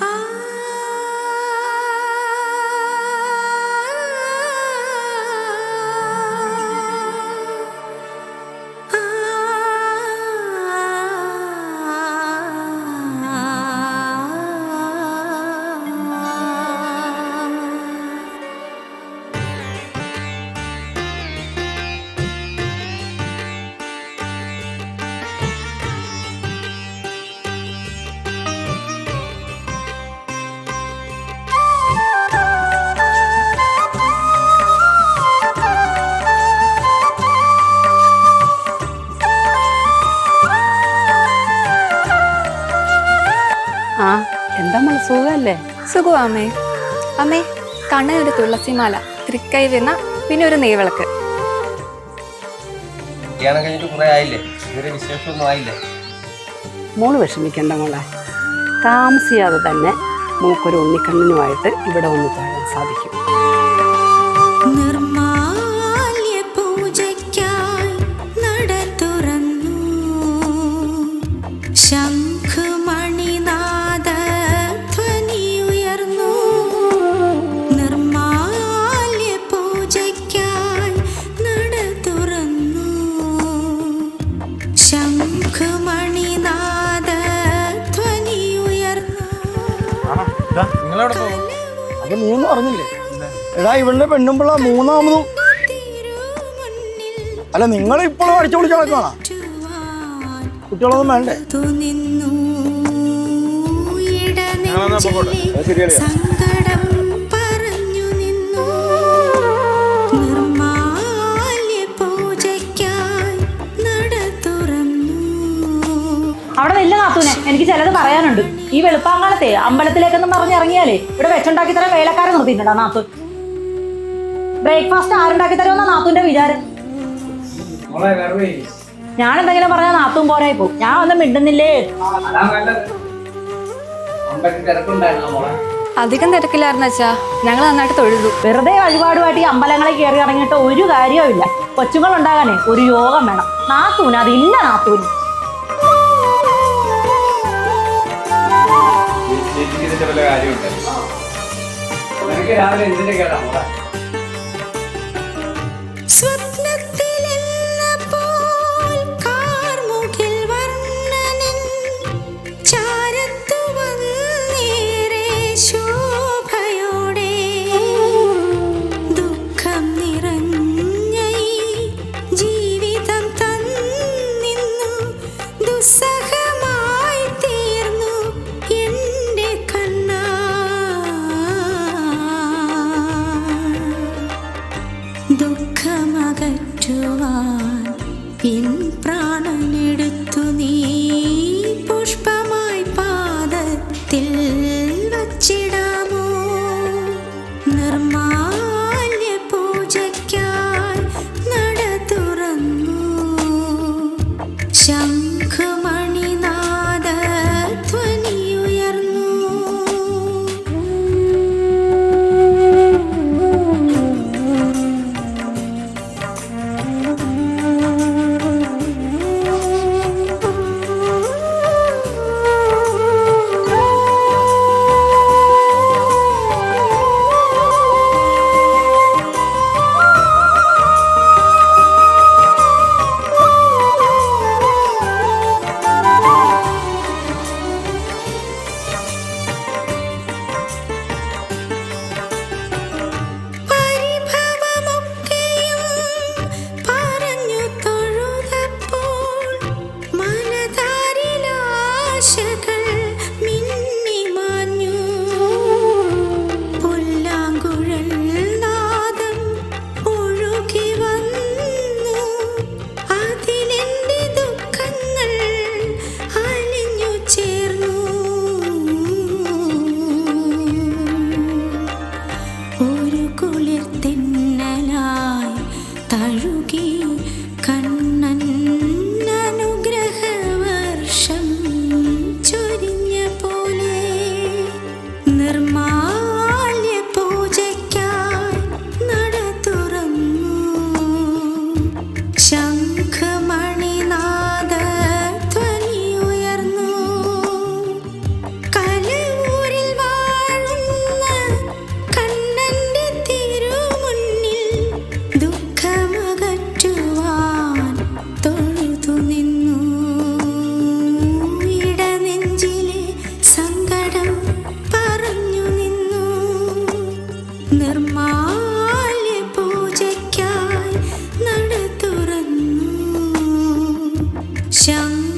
Ah. എന്താ സുഖമല്ലേ സുഖമാ അമ്മേ. അമ്മേ കണ്ണനൊരു തുളസിമാല തൃക്കൈ വെണ്ണ പിന്നെ ഒരു നെയ്വിളക്ക്. കല്യാണം കഴിഞ്ഞിട്ട് കുറെ ആയില്ലേ? ഇതുവരെ വിശേഷമൊന്നും ആയില്ലേ? മോൾ വിഷമിക്കണ്ട മോളെ. താമസിയാതെ തന്നെ മോക്കൊരു ഉണ്ണിക്കണ്ണനുമായിട്ട് ഇവിടെ ഒന്ന് കാണാൻ സാധിക്കും. നിങ്ങളവിടെ പോകും? നീ ഒന്നും അറിഞ്ഞില്ലേ? എടാ ഇവളുടെ പെണ്ണുമ്പിള്ള മൂന്നാമതും. അല്ല നിങ്ങൾ ഇപ്പോഴും അടിച്ചു പൊളിച്ച് നടക്കുകയാണ് ചുവാൻ കുട്ടികളൊന്നും വേണ്ടേ? സങ്കടം പറഞ്ഞു നിന്നു. നിർമാല്യ പൂജയ്ക്കായി നട തുറന്നു. അവിടെ നില്ല നാത്തൂനെ. എനിക്ക് ചിലത് പറയാനുണ്ട്. ഈ വെളുപ്പാങ്കാലത്തെ അമ്പലത്തിലേക്കെന്ന് പറഞ്ഞിറങ്ങിയാലേ ഇവിടെ വെച്ചുണ്ടാക്കി തരാൻ വേലക്കാരെ നിർത്തിയിട്ടുണ്ടോ നാത്തു. ബ്രേക്ക്ഫാസ്റ്റ് ആരുണ്ടാക്കി തരുമെന്ന നാത്തുന്റെ വിചാരം. ഞാൻ എന്തെങ്കിലും പറഞ്ഞാൽ നാത്തും പോരായി പോകും. ഞാൻ ഒന്നും മിണ്ടുന്നില്ലേ അധികം തിരക്കില്ലായിരുന്നു അച്ഛാ. ഞങ്ങൾ നന്നായിട്ട് തൊഴുതു. വെറുതെ വഴിപാടുമായിട്ട് ഈ അമ്പലങ്ങളിൽ കയറി ഇറങ്ങിയിട്ട് ഒരു കാര്യവും ഇല്ല കൊച്ചുങ്ങൾ ഉണ്ടാകാനേ ഒരു യോഗം വേണം. നാത്തൂന് അതില്ല നാത്തൂന്. ഇതിന്റെ വല്ല കാര്യമുണ്ട്? നിനക്ക് രാവിലെ എന്തിന്റെ കേടാ മോളെ? പ്രാണനെടു 想